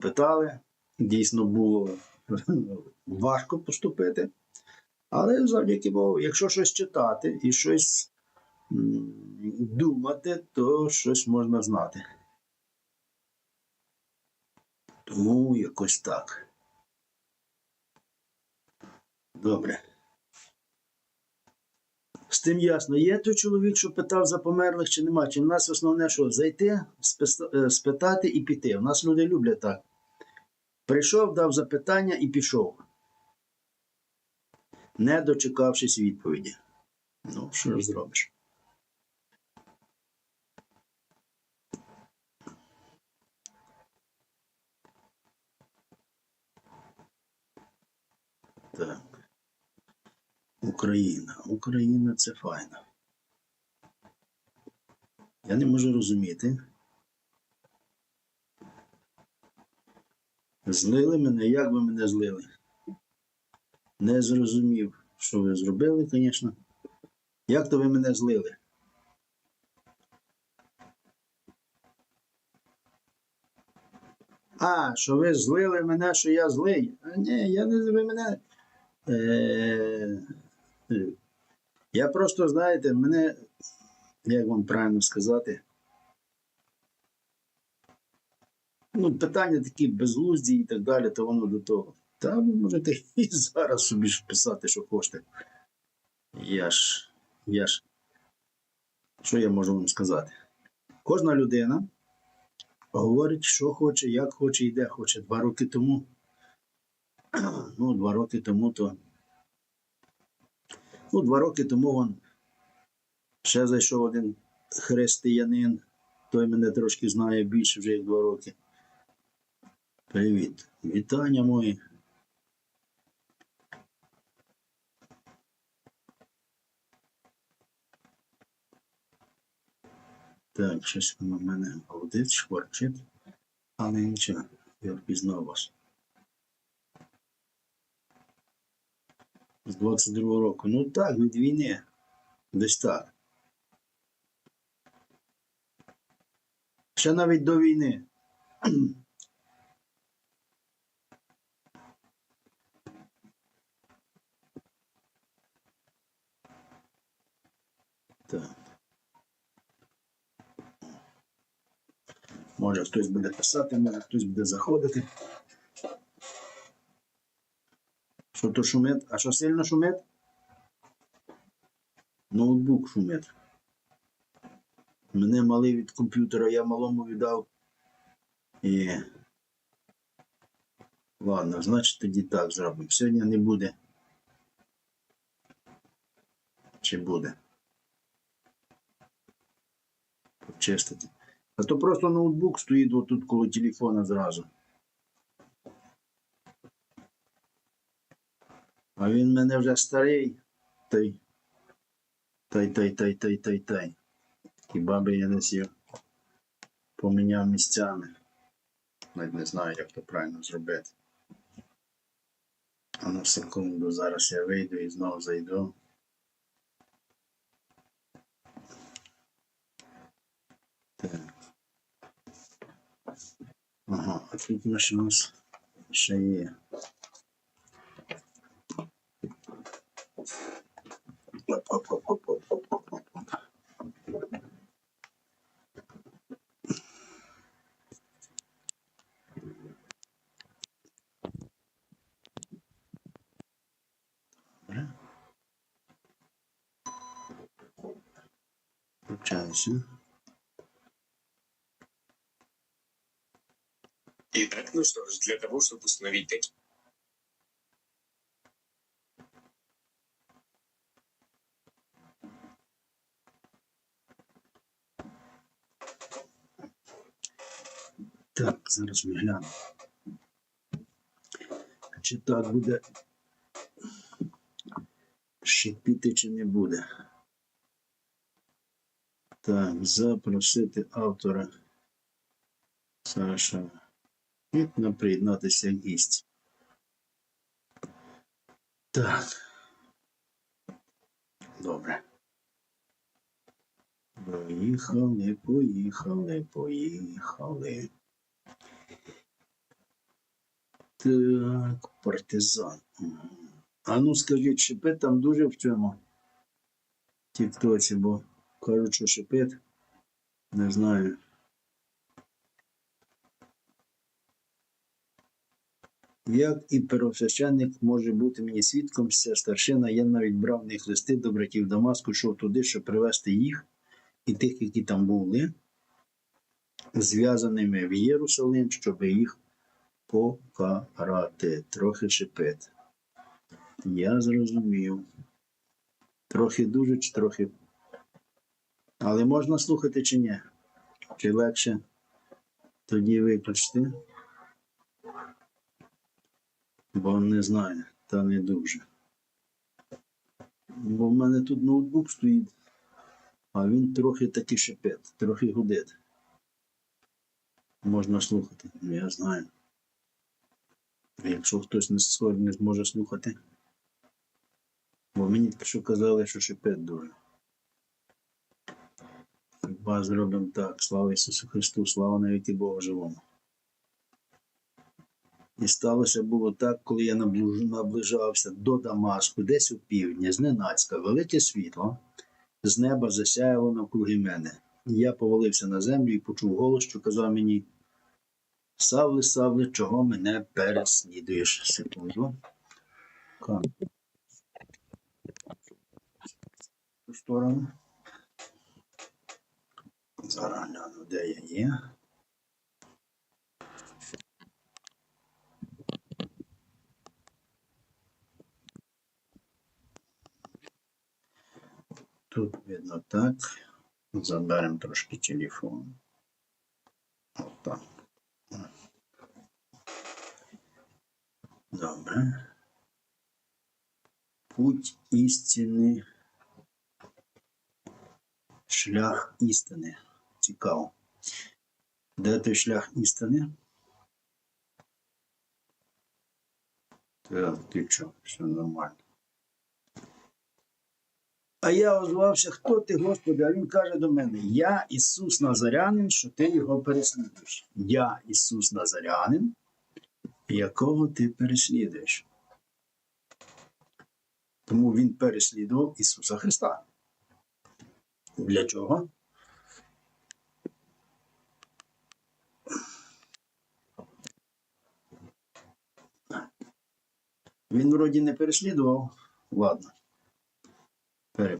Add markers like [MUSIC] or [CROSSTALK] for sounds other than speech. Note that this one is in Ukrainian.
питали. Дійсно було [LAUGHS] важко поступити. Але завдяки Богу, якщо щось читати і щось думати, то щось можна знати. Тому якось так. Добре. З тим ясно, є той чоловік, що питав за померлих чи нема. Чи в нас основне, що зайти, е, спитати і піти. У нас люди люблять так. Прийшов, дав запитання і пішов. Не дочекавшись відповіді. Ну, що ж зробиш? Так. Україна. Україна це файно. Я не можу розуміти. Злили мене, як ви мене злили? Не зрозумів, що ви зробили, звісно. Як то ви мене злили? А, що ви злили мене, що я злий? А ні, я не ви мене. Е, е, я просто, знаєте, мене, як вам правильно сказати, ну, питання такі безглузді і так далі, то воно до того. Та ви можете і [LAUGHS] зараз собі ж писати, що хочете. Я ж, я ж, що я можу вам сказати? Кожна людина говорить, що хоче, як хоче і де хоче. Два роки тому, [CLEARS THROAT] ну, два роки тому, то. Ну, два роки тому вон ще зайшов один християнин, той мене трошки знає більше вже як два роки. Привіт. Вітання мої. Так, щось в мене аудит шкварчить, але нічого, я впізнав вас. З 22 року. Ну так, від війни. Десь так. Ще навіть до війни. Так. Може хтось буде писати, може хтось буде заходити. Що то шумить? А що сильно шумить? Ноутбук шумить. Мене малий від комп'ютера, я малому віддав. І. Ладно, значить тоді так зробимо. Сьогодні не буде. Чи буде? Почистити. А то просто ноутбук стоїть отут коло телефона зразу. А він мене вже старий. Той, той. Хіба би я не сів. Поміняв місцями. Навіть не знаю, як то правильно зробити. А на секунду зараз я вийду і знову зайду. Так. Ага, а тут у нас у нас ще є. Оп-оп-оп-оп-оп-оп-оп. Добре. Включайся. Итак, ну что ж, для того, чтобы установить такие Так, зараз ми глянемо. Чи так буде шипіти, чи не буде. Так, запросити автора Саша. Вікна приєднатися як гість. Так. Добре. Поїхали, поїхали, поїхали. Так, партизан. А ну скажіть, шипит там дуже в цьому тіктоці, бо кажуть, що шипит. Не знаю. Як і первосвященник може бути мені свідком, ця старшина, я навіть брав них листи до братів Дамаску, йшов туди, щоб привезти їх і тих, які там були, зв'язаними в Єрусалим, щоб їх покарати. Трохи шипит. Я зрозумів. Трохи дуже чи трохи. Але можна слухати чи ні? Чи легше тоді виключити? Бо не знаю, та не дуже. Бо в мене тут ноутбук стоїть, а він трохи таки шипить, трохи гудить. Можна слухати, ну, я знаю. Якщо хтось не, не зможе слухати. Бо мені що казали, що шипить дуже. Хіба зробимо так. Слава Ісусу Христу, слава навіки Богу живому. І сталося було так, коли я наближався до Дамаску, десь у півдні, зненацька, велике світло з неба засяяло навкруги мене. Я повалився на землю і почув голос, що казав мені: Савле, Савле, чого мене переслідуєш? Секунду. Ка- сторону. Зараз гляну, де я є. Тут видно так. Заберемо трошки телефон. Отак. Добре. Путь істини. Шлях істини. Цікаво. Де той шлях істини? Так, ти що, все нормально. А я озвався, хто ти, Господи? А він каже до мене: Я Ісус Назарянин, що ти його переслідуєш. Я Ісус Назарянин, якого ти переслідуєш. Тому він переслідував Ісуса Христа. Для чого? Він вроді не переслідував. Ладно.